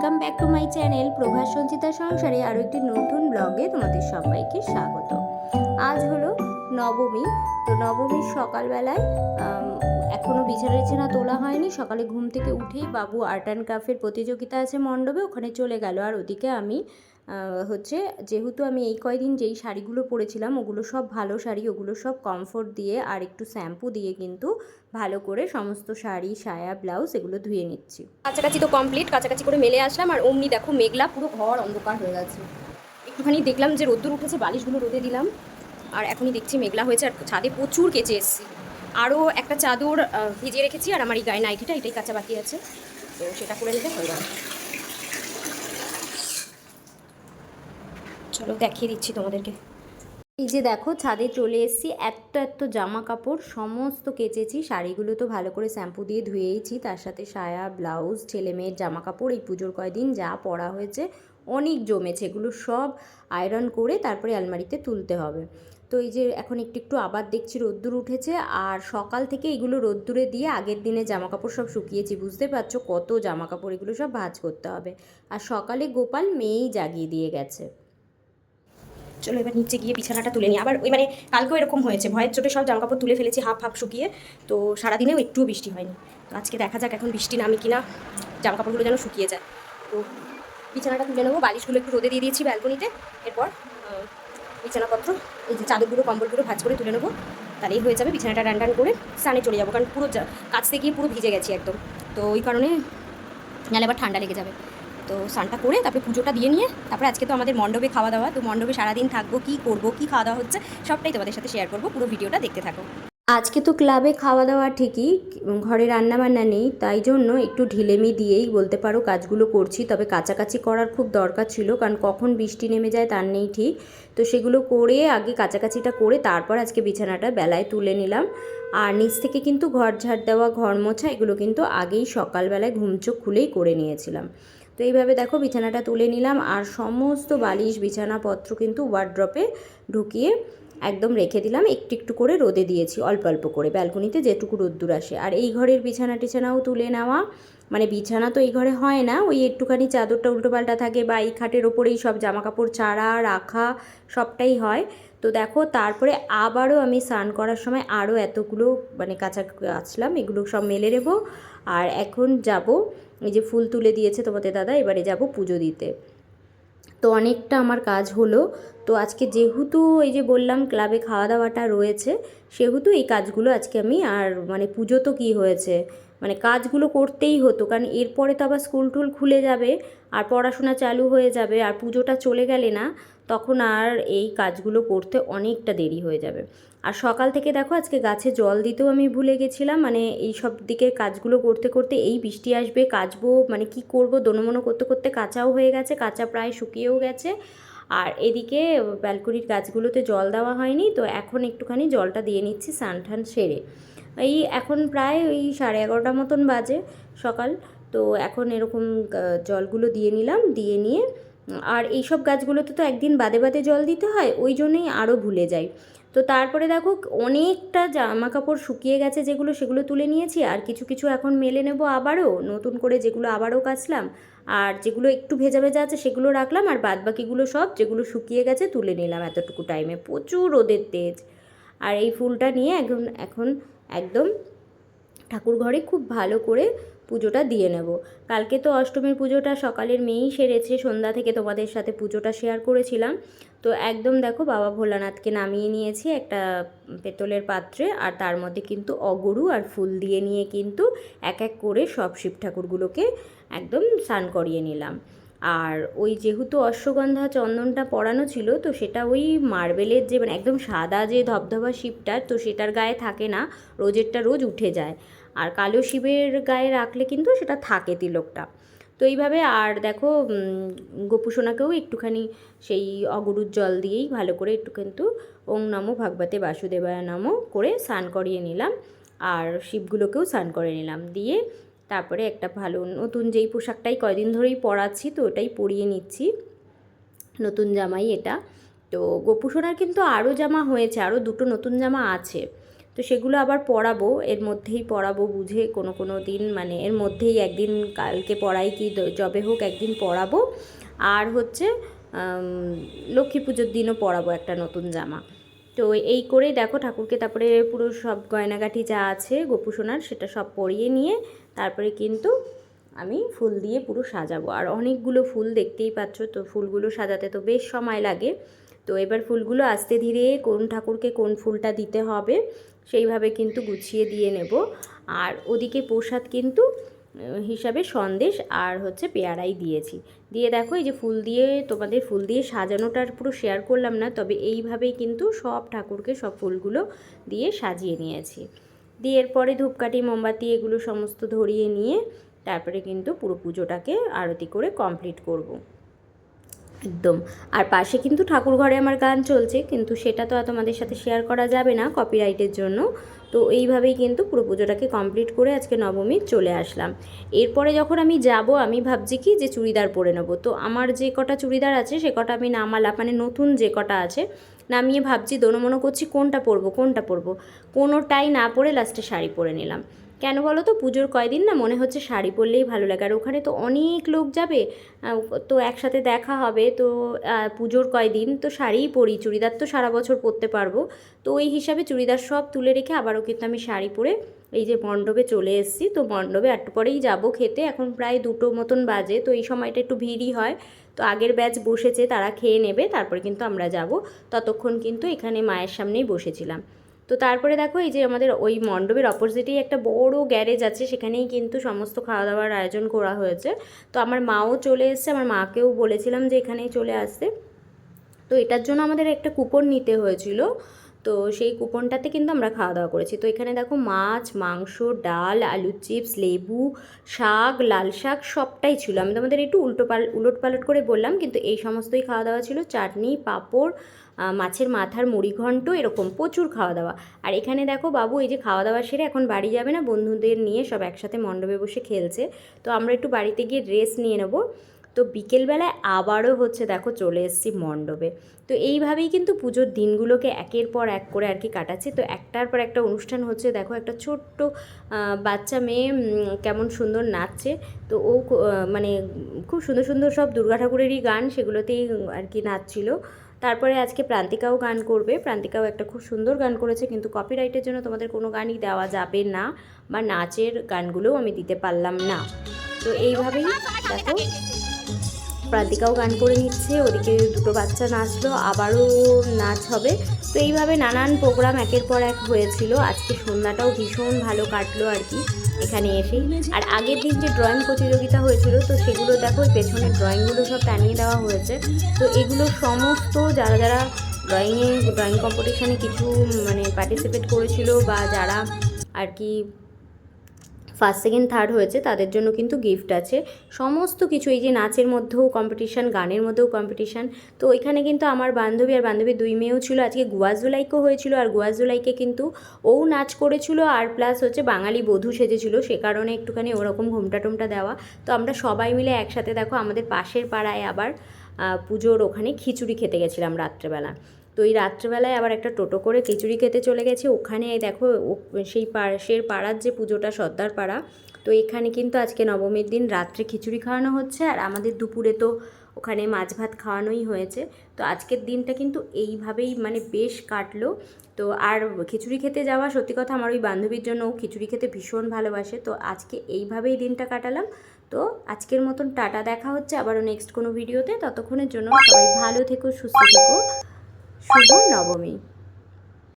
Welcome back to my channel Prabhas Sanchita সংসারে আরও একটি নতুন ব্লগে তোমাদের সবাইকে স্বাগত। আজ হলো নবমী, তো নবমীর সকালবেলায় এখনও বিছানা টিছানা তোলা হয়নি। সকালে ঘুম থেকে উঠেই বাবু আর্ট অ্যান্ড ক্রাফটের প্রতিযোগিতা আছে মণ্ডপে, ওখানে চলে গেল। আর ওদিকে আমি হচ্ছে যেহেতু আমি এই কয়দিন যেই শাড়িগুলো পরেছিলাম, ওগুলো সব ভালো শাড়ি, ওগুলো সব কমফোর্ট দিয়ে আর একটু শ্যাম্পু দিয়ে কিন্তু ভালো করে সমস্ত শাড়ি, সায়া ব্লাউজ এগুলো ধুয়ে নিচ্ছি। কাছাকাছি তো কমপ্লিট কাছাকাছি করে মেলে আসলাম আর অমনি দেখো মেঘলা পুরো ঘর অন্ধকার হয়ে গেছে। একটুখানি দেখলাম যে রোদ্দুর উঠেছে, বালিশগুলো রোদে দিলাম আর এখনই দেখছি মেঘলা হয়েছে আর ছাদে প্রচুর কেচে এসেছি। আরও একটা চাদর ভিজিয়ে রেখেছি আর আমার এই গায়ে নাইটিটা, এটাই কাঁচা বাকি আছে। তো সেটা করে নিতে হয়ে যাবে চলো দেখিয়ে দিচ্ছি তোমাদেরকে। এই যে দেখো, ছাদে চলে এসেছি। এত এত জামা কাপড়, সমস্ত কেচেছি। শাড়িগুলো তো ভালো করে শ্যাম্পু দিয়ে ধুয়েইছি তার সাথে সায়া, ব্লাউজ, ছেলে মেয়ের জামা কাপড়, এই পুজোর কয়দিন যা পরা হয়েছে, অনেক জমেছে। এগুলো সব আয়রন করে তারপরে আলমারিতে তুলতে হবে। তো এই যে এখন একটু একটু আবার দেখছি রোদ্দুর উঠেছে। আর সকাল থেকে এগুলো রোদ্দুরে দিয়ে আগের দিনে জামা কাপড় সব শুকিয়েছি, বুঝতে পারছ? কত জামা কাপড় এগুলো সব ভাজ করতে হবে। আর সকালে গোপাল মেয়েই জাগিয়ে দিয়ে গেছে। চলো এবার নিচে গিয়ে বিছানাটা তুলে নিই। আবার ওই মানে কালকেও এরকম হয়েছে, ভয়ের চোটে সব জামাকাপড় তুলে ফেলেছি, হাফ হাফ শুকিয়ে। তো সারাদিনেও একটুও বৃষ্টি হয়নি। তো আজকে দেখা যাক এখন বৃষ্টি নামে কিনা জামাকাপড়গুলো যেন শুকিয়ে যায়। তো বিছানাটা তুলে নেব, বালিশগুলো একটু রোদে দিয়ে দিয়েছি ব্যালকনিতে। এরপর বিছানাপত্র, এই যে চাদরগুলো, কম্বলগুলো ভাজ করে তুলে নেব। তাহলেই হয়ে যাবে বিছানাটা রান করে স্নানে চলে যাব। কারণ পুরো কাচতে গিয়ে পুরো ভিজে গেছি একদম। তো ওই কারণে নাহলে আবার ঠান্ডা লেগে যাবে। তো স্নানটা করে তারপরে পুজোটা দিয়ে নিয়ে, তারপরে আজকে তো আমাদের মণ্ডপে খাওয়া দাওয়া, তো মণ্ডপে সারাদিন থাকব, কী করব, কী খাওয়া দাওয়া হচ্ছে, সবটাই তোমাদের সাথে শেয়ার করব, পুরো ভিডিওটা দেখতে থাকো। আজকে তো ক্লাবে খাওয়া দাওয়া ঠিকই, ঘরে রান্না বান্না নেই, তাই জন্য একটু ঢিলেমি দিয়েই বলতে পারো কাজগুলো করছি, তবে কাছাকাছি করার খুব দরকার ছিল, কারণ কখন বৃষ্টি নেমে যায় তার নেই ঠিক। তো সেগুলো করে আগে কাছাকাছিটা করে তারপর আজকে বিছানাটা বেলায় তুলে নিলাম। আর নিচ থেকে কিন্তু ঘর ঝাড় দেওয়া, ঘর মোছা, এগুলো কিন্তু আগেই সকালবেলায় ঘুমচোখ খুলেই করে নিয়েছিলাম। তো এইভাবে দেখো বিছানাটা তুলে নিলাম আর সমস্ত বালিশ, বিছানাপত্র কিন্তু ওয়ার্ড্রপে ঢুকিয়ে একদম রেখে দিলাম। একটু একটু করে রোদে দিয়েছি, অল্প অল্প করে। ব্যালকনিতে যেটুকু রোদ্দুর আসে। আর এই ঘরের বিছানা টিছানাও তুলে নেওয়া। মানে বিছানা তো এই ঘরে হয় না, ওই একটুখানি চাদরটা উল্টোপাল্টা থাকে বা এই খাটের ওপরেই সব জামা কাপড় চারা রাখা, সবটাই হয়। তো দেখো তারপরে আবারও আমি স্নান করার সময় আরও এতগুলো মানে কাঁচা কাচলাম এগুলো সব মেলে নেব। আর এখন যাব এই যে ফুল তুলে দিয়েছে তোমাদের দাদা, এবারে যাব পুজো দিতে। তো অনেকটা আমার কাজ হলো। তো আজকে যেহেতু এই যে বললাম ক্লাবে খাওয়া দাওয়াটা রয়েছে, সেহেতু এই কাজগুলো আজকে আমি আর মানে পুজো তো কী হয়েছে মানে কাজগুলো করতেই হতো, কারণ এরপরে তো আবার স্কুল টুল খুলে যাবে, আর পড়াশোনা চালু হয়ে যাবে, আর পুজোটা চলে গেলে না, তখন আর এই কাজগুলো করতে অনেকটা দেরি হয়ে যাবে। আর সকাল থেকে দেখো আজকে গাছে জল দিতেও আমি ভুলে গেছিলাম মানে এই সব দিকের কাজগুলো করতে করতে এই বৃষ্টি আসবে, কাচবো মানে কি করব দোনমনো করতে করতে কাঁচাও হয়ে গেছে, কাঁচা প্রায় শুকিয়েও গেছে। আর এদিকে ব্যালকনির গাছগুলোতে জল দেওয়া হয়নি, তো এখন একটুখানি জলটা দিয়ে নিচ্ছি টান সেরে। এই এখন প্রায় ওই সাড়ে এগারোটা মতন বাজে সকাল। তো এখন এরকম জলগুলো দিয়ে নিলাম, দিয়ে নিয়ে, আর এইসব গাছগুলোতে তো একদিন বাদে বাদে জল দিতে হয়, ওই জন্যই আরও ভুলে যাই। তো তারপরে দেখো, অনেকটা জামা কাপড় শুকিয়ে গেছে যেগুলো, সেগুলো তুলে নিয়েছি, আর কিছু কিছু এখন মেলে নেব আবারও, নতুন করে যেগুলো আবারও কাচলাম, আর যেগুলো একটু ভেজা ভেজা আছে সেগুলো রাখলাম, আর বাদ বাকিগুলো সব যেগুলো শুকিয়ে গেছে তুলে নিলাম এতটুকু টাইমে প্রচুর রোদের তেজ। আর এই ফুলটা নিয়ে এখন এখন একদম ঠাকুর ঘরে খুব ভালো করে পুজোটা দিয়ে নেব। কালকে তো অষ্টমীর পুজোটা, সকালের মেয়েই সেরেছে, সন্ধ্যা থেকে তোমাদের সাথে পুজোটা শেয়ার করেছিলাম। তো একদম দেখো বাবা ভোলানাথকে নামিয়ে নিয়েছি একটা পেতলের পাত্রে, আর তার মধ্যে কিন্তু অগরু আর ফুল দিয়ে নিয়ে কিন্তু এক এক করে সব শিব ঠাকুরগুলোকে একদম স্নান করিয়ে নিলাম। আর ওই যেহেতু অশ্বগন্ধা চন্দনটা পরানো ছিল, তো সেটা ওই মার্বেলের যে মানে একদম সাদা যে ধবধবা শিবটা, তো সেটার গায়ে থাকে না, রোজেরটা রোজ উঠে যায়। আর কালো শিবের গায়ে রাখলে কিন্তু সেটা থাকে তিলকটা। তো এইভাবে আর দেখো গোপুসোনাকেও একটুখানি সেই অগরুর জল দিয়েই ভালো করে একটু কিন্তু ওং নমো ভাগবতে বাসুদেবায় নমো করে স্নান করিয়ে নিলাম। আর শিবগুলোকেও স্নান করে নিলাম। দিয়ে তারপরে একটা ভালো নতুন যেই পোশাকটাই কয়দিন ধরেই পরাচ্ছি, তো ওটাই পরিয়ে নিচ্ছি। নতুন জামাই এটা। তো গোপুসোনার কিন্তু আরও জামা হয়েছে, আরও দুটো নতুন জামা আছে। তো সেগুলো আবার পরাবো, এর মধ্যেই পরাবো বুঝে কোনো কোনো দিন মানে এর মধ্যেই একদিন কালকে পড়াই কি যবে হোক একদিন পরাবো। আর হচ্ছে লক্ষ্মী পুজোর দিনও পরাবো একটা নতুন জামা। তো এই করেই দেখো ঠাকুরকে তারপরে পুরো সব গয়নাগাঠি যা আছে গোপু সোনার সেটা সব পরিয়ে নিয়ে তারপরে কিন্তু আমি ফুল দিয়ে পুরো সাজাবো। আর অনেকগুলো ফুল দেখতেই পাচ্ছ তো ফুলগুলো সাজাতে তো বেশ সময় লাগে। তো এবার ফুলগুলো আস্তে ধীরে কোন ঠাকুরকে কোন ফুলটা দিতে হবে সেইভাবে কিন্তু গুছিয়ে দিয়ে নেব। আর ওদিকে প্রসাদ কিন্তু হিসাবে সন্দেশ আর হচ্ছে পেয়ারাই দিয়েছি দিয়ে দেখো এই যে ফুল দিয়ে তোমাদের ফুল দিয়ে সাজানোটার পুরো শেয়ার করলাম না, তবে এইভাবেই কিন্তু সব ঠাকুরকে সব ফুলগুলো দিয়ে সাজিয়ে নিয়েছি দিয়ে এরপরে ধূপকাঠি, মোমবাতি এগুলো সমস্ত ধরিয়ে নিয়ে তারপরে কিন্তু পুরো পুজোটাকে আরতি করে কমপ্লিট করব। একদম। আর পাশে কিন্তু ঠাকুর ঘরে আমার গান চলছে, কিন্তু সেটা তো আর তোমাদের সাথে শেয়ার করা যাবে না কপিরাইটের জন্য। তো এইভাবেই কিন্তু পুরো পুজোটাকে কমপ্লিট করে আজকে নবমী চলে আসলাম। এরপরে যখন আমি যাব, আমি ভাবছি কি যে চুড়িদার পরে নেব। তো আমার যে কটা চুড়িদার আছে, সে কটা আমি নামালাম মানে নতুন যে কটা আছে, নামিয়ে ভাবছি, দোনো করছি কোনটা পরবো কোনটা পরবো। কোনোটাই না পরে লাস্টে শাড়ি পরে নিলাম। কেন বলো তো? পুজোর কয়দিন না মনে হচ্ছে শাড়ি পরলেই ভালো লাগে। আর ওখানে তো অনেক লোক যাবে তো একসাথে দেখা হবে। তো পুজোর কয়দিন? তো শাড়িই পরি। চুড়িদার তো সারা বছর পরতে পারব। তো ওই হিসাবে চুড়িদার সব তুলে রেখে আবারও কিন্তু আমি শাড়ি পরে এই যে মণ্ডপে চলে এসেছি। তো মণ্ডপে একটু পরেই যাব খেতে। এখন প্রায় দুটো মতন বাজে, তো এই সময়টা একটু ভিড়ই হয়। তো আগের ব্যাচ বসেছে, তারা খেয়ে নেবে, তারপরে কিন্তু আমরা যাব। ততক্ষণ কিন্তু এখানে মায়ের সামনেই বসেছিলাম। তো তারপরে দেখো এই যে আমাদের ওই মণ্ডপের অপোজিটেই একটা বড় গ্যারেজ আছে, সেখানেই কিন্তু সমস্ত খাওয়া দাওয়ার আয়োজন করা হয়েছে। তো আমার মাও চলে এসছে, আমার মাকেও বলেছিলাম যে এখানেই চলে আসতে। তো এটার জন্য আমাদের একটা কুপন নিতে হয়েছিল। তো সেই কুপনটাতে কিন্তু আমরা খাওয়া দাওয়া করেছি। তো এখানে দেখো মাছ, মাংস, ডাল, আলু চিপস, লেবু, শাক, লাল শাক সবটাই ছিল। আমি তোমাদের একটু উল্টো পাল, উলট পালট করে বললাম, কিন্তু এই সমস্তই খাওয়া দাওয়া ছিল। চাটনি, পাঁপড় মাছের মাথার মুড়ি ঘন্ট, এরকম প্রচুর খাওয়া দাওয়া আর এখানে দেখো বাবু, এই যে খাওয়া দাওয়া সেরে এখন বাড়ি যাবে না, বন্ধুদের নিয়ে সব একসাথে মণ্ডপে বসে খেলছে। তো আমরা একটু বাড়িতে গিয়ে ড্রেস নিয়ে নেব। তো বিকেলবেলায় আবারও হচ্ছে দেখো চলে এসেছি মণ্ডপে। তো এইভাবেই কিন্তু পুজোর দিনগুলোকে একের পর এক করে আর কি কাটাচ্ছি। তো একটার পর একটা অনুষ্ঠান হচ্ছে দেখো একটা ছোট্ট বাচ্চা মেয়ে কেমন সুন্দর নাচছে। তো ও মানে খুব সুন্দর সুন্দর সব দুর্গা ঠাকুরেরই গান সেগুলোতেই আর কি নাচছিল। তারপরে আজকে প্রান্তিকাও গান করবে। প্রান্তিকাও একটা খুব সুন্দর গান করেছে কিন্তু কপিরাইটের জন্য তোমাদের কোনো গানই দেওয়া যাবে না বা নাচের গানগুলোও আমি দিতে পারলাম না। তো এইভাবেই দেখো প্রান্তিকাও গান করে নিচ্ছে, ওদিকে দুটো বাচ্চা নাচলো, আবারও নাচ হবে। তো এইভাবে নানান প্রোগ্রাম একের পর এক হয়েছিল। আজকে সন্ধ্যাটাও ভীষণ ভালো কাটলো আর কি, এখানে এসেই। আর আগের দিন যে ড্রয়িং প্রতিযোগিতা হয়েছিল, তো সেগুলো দেখো ওই পেছনের ড্রয়িংগুলো সব টানিয়ে দেওয়া হয়েছে। তো এগুলো সমস্ত যারা যারা ড্রয়িংয়ে, ড্রয়িং কম্পিটিশানে কিছু মানে পার্টিসিপেট করেছিল বা যারা আর কি ফার্স্ট, সেকেন্ড, থার্ড হয়েছে, তাদের জন্য কিন্তু গিফট আছে। সমস্ত কিছু, এই যে নাচের মধ্যেও কম্পিটিশান গানের মধ্যেও কম্পিটিশান তো ওইখানে কিন্তু আমার বান্ধবী আর বান্ধবীর দুই মেয়েও ছিল। আজকে গুয়াজুলাইকও হয়েছিল, আর গুয়াজুলাইকে কিন্তু ও নাচ করেছিল, আর প্লাস হচ্ছে বাঙালি বধূ সেজেছিল, সে কারণে একটুখানি ওরকম ঘোমটা টোমটা দেওয়া। তো আমরা সবাই মিলে একসাথে, দেখো আমাদের পাশের পাড়ায় আবার পুজোর ওখানে খিচুড়ি খেতে গেছিলাম রাত্রেবেলা। তো এই রাত্রেবেলায় আবার একটা টোটো করে খিচুড়ি খেতে চলে গেছে। ওখানে দেখো সেই পাশের পাড়ার যে পুজোটা, সর্দার পাড়া, তো এখানে কিন্তু আজকে নবমীর দিন রাত্রে খিচুড়ি খাওয়ানো হচ্ছে আর আমাদের দুপুরে তো ওখানে মাছ ভাত খাওয়ানোই হয়েছে। তো আজকের দিনটা কিন্তু এইভাবেই মানে বেশ কাটলো। তো আর খিচুড়ি খেতে যাওয়া সত্যি কথা আমার ওই বান্ধবীর জন্য খিচুড়ি খেতে ভীষণ ভালোবাসে। তো আজকে এইভাবেই দিনটা কাটালাম। তো আজকের মতন টাটা, দেখা হচ্ছে আবারও নেক্সট কোনো ভিডিওতে ততক্ষণের জন্য সবাই ভালো থেকো, সুস্থ থেকো। শুভ নবমী।